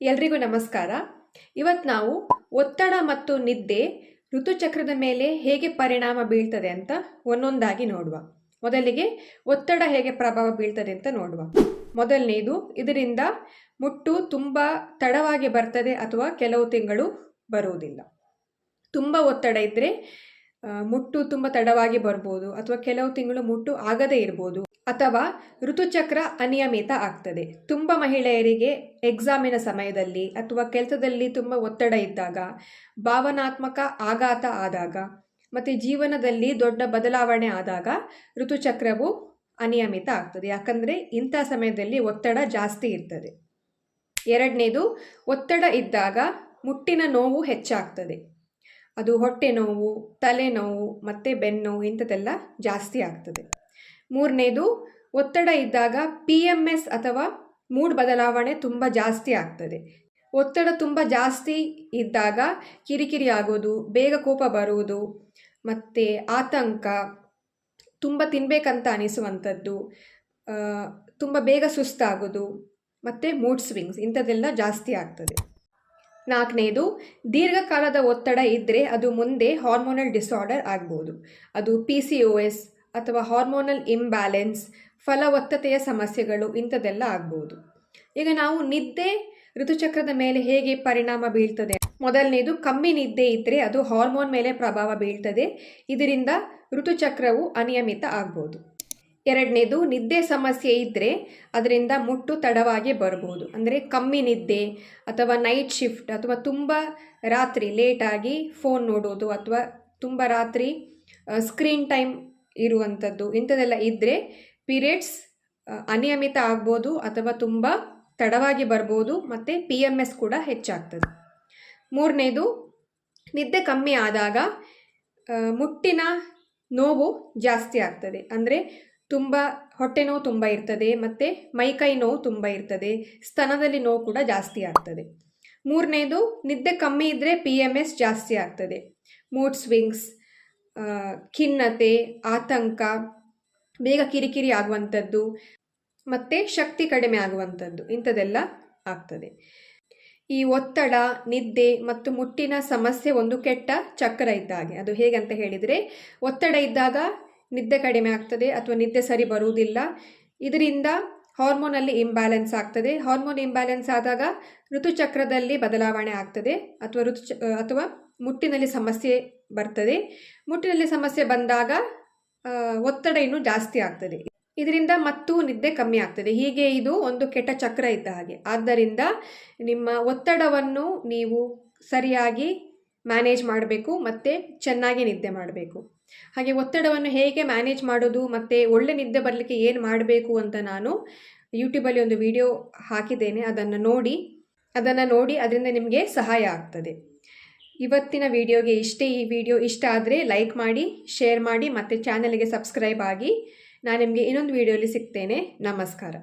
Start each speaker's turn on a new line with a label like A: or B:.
A: ಎಲ್ರಿಗೂ ನಮಸ್ಕಾರ. ಇವತ್ತು ನಾವು ಒತ್ತಡ ಮತ್ತು ನಿದ್ದೆ ಋತುಚಕ್ರದ ಮೇಲೆ ಹೇಗೆ ಪರಿಣಾಮ ಬೀಳ್ತದೆ ಅಂತ ಒಂದೊಂದಾಗಿ ನೋಡುವ. ಮೊದಲಿಗೆ ಒತ್ತಡ ಹೇಗೆ ಪ್ರಭಾವ ಬೀಳ್ತದೆ ಅಂತ ನೋಡುವ. ಮೊದಲನೇದು, ಇದರಿಂದ ಮುಟ್ಟು ತುಂಬ ತಡವಾಗಿ ಬರ್ತದೆ ಅಥವಾ ಕೆಲವು ತಿಂಗಳು ಬರುವುದಿಲ್ಲ. ತುಂಬ ಒತ್ತಡ ಇದ್ದರೆ ಮುಟ್ಟು ತುಂಬ ತಡವಾಗಿ ಬರ್ಬೋದು ಅಥವಾ ಕೆಲವು ತಿಂಗಳು ಮುಟ್ಟು ಆಗದೇ ಇರ್ಬೋದು. ಅಥವಾ ಋತುಚಕ್ರ ಅನಿಯಮಿತ ಆಗ್ತದೆ. ತುಂಬ ಮಹಿಳೆಯರಿಗೆ ಎಕ್ಸಾಮಿನ ಸಮಯದಲ್ಲಿ ಅಥವಾ ಕೆಲಸದಲ್ಲಿ ತುಂಬ ಒತ್ತಡ ಇದ್ದಾಗ, ಭಾವನಾತ್ಮಕ ಆಘಾತ ಆದಾಗ, ಮತ್ತು ಜೀವನದಲ್ಲಿ ದೊಡ್ಡ ಬದಲಾವಣೆ ಆದಾಗ ಋತುಚಕ್ರವು ಅನಿಯಮಿತ ಆಗ್ತದೆ. ಯಾಕಂದರೆ ಇಂಥ ಸಮಯದಲ್ಲಿ ಒತ್ತಡ ಜಾಸ್ತಿ ಇರ್ತದೆ. ಎರಡನೇದು, ಒತ್ತಡ ಇದ್ದಾಗ ಮುಟ್ಟಿನ ನೋವು ಹೆಚ್ಚಾಗ್ತದೆ. ಅದು ಹೊಟ್ಟೆ ನೋವು, ತಲೆನೋವು, ಮತ್ತು ಬೆನ್ನು ಇಂಥದ್ದೆಲ್ಲ ಜಾಸ್ತಿ ಆಗ್ತದೆ. ಮೂರನೇದು, ಒತ್ತಡ ಇದ್ದಾಗ ಪಿ ಎಂ ಎಸ್ ಅಥವಾ ಮೂಡ್ ಬದಲಾವಣೆ ತುಂಬ ಜಾಸ್ತಿ ಆಗ್ತದೆ. ಒತ್ತಡ ತುಂಬ ಜಾಸ್ತಿ ಇದ್ದಾಗ ಕಿರಿಕಿರಿ ಆಗೋದು, ಬೇಗ ಕೋಪ ಬರುವುದು, ಮತ್ತು ಆತಂಕ, ತುಂಬ ತಿನ್ನಬೇಕಂತ ಅನಿಸುವಂಥದ್ದು ತುಂಬ ಬೇಗ ಸುಸ್ತಾಗೋದು, ಮತ್ತು ಮೂಡ್ ಸ್ವಿಂಗ್ಸ್ ಇಂಥದ್ದೆಲ್ಲ ಜಾಸ್ತಿ ಆಗ್ತದೆ. ನಾಲ್ಕನೇದು, ದೀರ್ಘಕಾಲದ ಒತ್ತಡ ಇದ್ದರೆ ಅದು ಮುಂದೆ ಹಾರ್ಮೋನಲ್ ಡಿಸಾರ್ಡರ್ ಆಗ್ಬೋದು. ಅದು ಪಿ ಸಿ ಒ ಎಸ್ ಅಥವಾ ಹಾರ್ಮೋನಲ್ ಇಂಬ್ಯಾಲೆನ್ಸ್ ಫಲವತ್ತತೆಯ ಸಮಸ್ಯೆಗಳು ಇಂಥದ್ದೆಲ್ಲ ಆಗ್ಬೋದು. ಈಗ ನಾವು ನಿದ್ದೆ ಋತುಚಕ್ರದ ಮೇಲೆ ಹೇಗೆ ಪರಿಣಾಮ ಬೀಳ್ತದೆ? ಮೊದಲನೇದು ಕಮ್ಮಿ ನಿದ್ದೆ ಇದ್ದರೆ ಅದು ಹಾರ್ಮೋನ್ ಮೇಲೆ ಪ್ರಭಾವ ಬೀಳ್ತದೆ. ಇದರಿಂದ ಋತುಚಕ್ರವು ಅನಿಯಮಿತ ಆಗ್ಬೋದು. ಎರಡನೇದು ನಿದ್ದೆ ಸಮಸ್ಯೆ ಇದ್ದರೆ ಅದರಿಂದ ಮುಟ್ಟು ತಡವಾಗಿ ಬರ್ಬೋದು. ಅಂದರೆ ಕಮ್ಮಿ ನಿದ್ದೆ ಅಥವಾ ನೈಟ್ ಶಿಫ್ಟ್ ಅಥವಾ ತುಂಬ ರಾತ್ರಿ ಲೇಟಾಗಿ ಫೋನ್ ನೋಡೋದು ಅಥವಾ ತುಂಬ ರಾತ್ರಿ ಸ್ಕ್ರೀನ್ ಟೈಮ್ ಇರುವಂಥದ್ದು. ಇಂಥದ್ದೆಲ್ಲ ಇದ್ದರೆ ಪೀರಿಯಡ್ಸ್ ಅನಿಯಮಿತ ಆಗ್ಬೋದು ಅಥವಾ ತುಂಬ ತಡವಾಗಿ ಬರ್ಬೋದು ಮತ್ತು ಪಿ ಎಂ ಎಸ್ ಕೂಡ ಹೆಚ್ಚಾಗ್ತದೆ. ಮೂರನೇದು, ನಿದ್ದೆ ಕಮ್ಮಿ ಆದಾಗ ಮುಟ್ಟಿನ ನೋವು ಜಾಸ್ತಿ ಆಗ್ತದೆ. ಅಂದರೆ ತುಂಬ ಹೊಟ್ಟೆ ನೋವು ತುಂಬ ಇರ್ತದೆ ಮತ್ತು ಮೈಕೈ ನೋವು ತುಂಬ ಇರ್ತದೆ. ಸ್ತನದಲ್ಲಿ ನೋವು ಕೂಡ ಜಾಸ್ತಿ ಆಗ್ತದೆ. ಮೂರನೇದು, ನಿದ್ದೆ ಕಮ್ಮಿ ಇದ್ದರೆ ಪಿ ಎಂ ಎಸ್ ಜಾಸ್ತಿ ಆಗ್ತದೆ. ಮೂಡ್ ಸ್ವಿಂಗ್ಸ್ ಖಿನ್ನತೆ, ಆತಂಕ, ಬೇಗ ಕಿರಿಕಿರಿ ಆಗುವಂಥದ್ದು, ಮತ್ತು ಶಕ್ತಿ ಕಡಿಮೆ ಆಗುವಂಥದ್ದು, ಇಂಥದ್ದೆಲ್ಲ ಆಗ್ತದೆ. ಈ ಒತ್ತಡ, ನಿದ್ದೆ ಮತ್ತು ಮುಟ್ಟಿನ ಸಮಸ್ಯೆ ಒಂದು ಕೆಟ್ಟ ಚಕ್ರ ಇದ್ದಾಗೆ ಅದು ಹೇಗಂತ ಹೇಳಿದರೆ, ಒತ್ತಡ ಇದ್ದಾಗ ನಿದ್ದೆ ಕಡಿಮೆ ಆಗ್ತದೆ ಅಥವಾ ನಿದ್ದೆ ಸರಿ ಬರುವುದಿಲ್ಲ. ಇದರಿಂದ ಹಾರ್ಮೋನಲ್ಲಿ ಇಂಬ್ಯಾಲೆನ್ಸ್ ಆಗ್ತದೆ. ಹಾರ್ಮೋನ್ ಇಂಬ್ಯಾಲೆನ್ಸ್ ಆದಾಗ ಋತುಚಕ್ರದಲ್ಲಿ ಬದಲಾವಣೆ ಆಗ್ತದೆ ಅಥವಾ ಋತು ಅಥವಾ ಮುಟ್ಟಿನಲ್ಲಿ ಸಮಸ್ಯೆ ಬರ್ತದೆ. ಮುಟ್ಟಿನಲ್ಲಿ ಸಮಸ್ಯೆ ಬಂದಾಗ ಒತ್ತಡ ಇನ್ನೂ ಜಾಸ್ತಿ ಆಗ್ತದೆ. ಇದರಿಂದ ಮತ್ತು ನಿದ್ದೆ ಕಮ್ಮಿ ಆಗ್ತದೆ. ಹೀಗೆ ಇದು ಒಂದು ಕೆಟ್ಟ ಚಕ್ರ ಇದ್ದ ಹಾಗೆ. ಆದ್ದರಿಂದ ನಿಮ್ಮ ಒತ್ತಡವನ್ನು ನೀವು ಸರಿಯಾಗಿ ಮ್ಯಾನೇಜ್ ಮಾಡಬೇಕು, ಮತ್ತು ಚೆನ್ನಾಗಿ ನಿದ್ದೆ ಮಾಡಬೇಕು. ಹಾಗೆ ಒತ್ತಡವನ್ನು ಹೇಗೆ ಮ್ಯಾನೇಜ್ ಮಾಡೋದು, ಮತ್ತು ಒಳ್ಳೆ ನಿದ್ದೆ ಬರಲಿಕ್ಕೆ ಏನು ಮಾಡಬೇಕು ಅಂತ ನಾನು ಯೂಟ್ಯೂಬಲ್ಲಿ ಒಂದು ವಿಡಿಯೋ ಹಾಕಿದ್ದೇನೆ. ಅದನ್ನು ನೋಡಿ ಅದನ್ನು ನೋಡಿ, ಅದರಿಂದ ನಿಮಗೆ ಸಹಾಯ ಆಗ್ತದೆ. ಇವತ್ತಿನ ವಿಡಿಯೋಗೆ ಇಷ್ಟೇ ಈ ವಿಡಿಯೋ ಇಷ್ಟ ಆದರೆ ಲೈಕ್ ಮಾಡಿ, ಶೇರ್ ಮಾಡಿ ಮತ್ತು ಚಾನಲ್ಗೆ ಸಬ್ಸ್ಕ್ರೈಬ್ ಆಗಿ. ನಾನು ನಿಮಗೆ ಇನ್ನೊಂದು ವಿಡಿಯೋಲಿ ಸಿಗ್ತೇನೆ. ನಮಸ್ಕಾರ.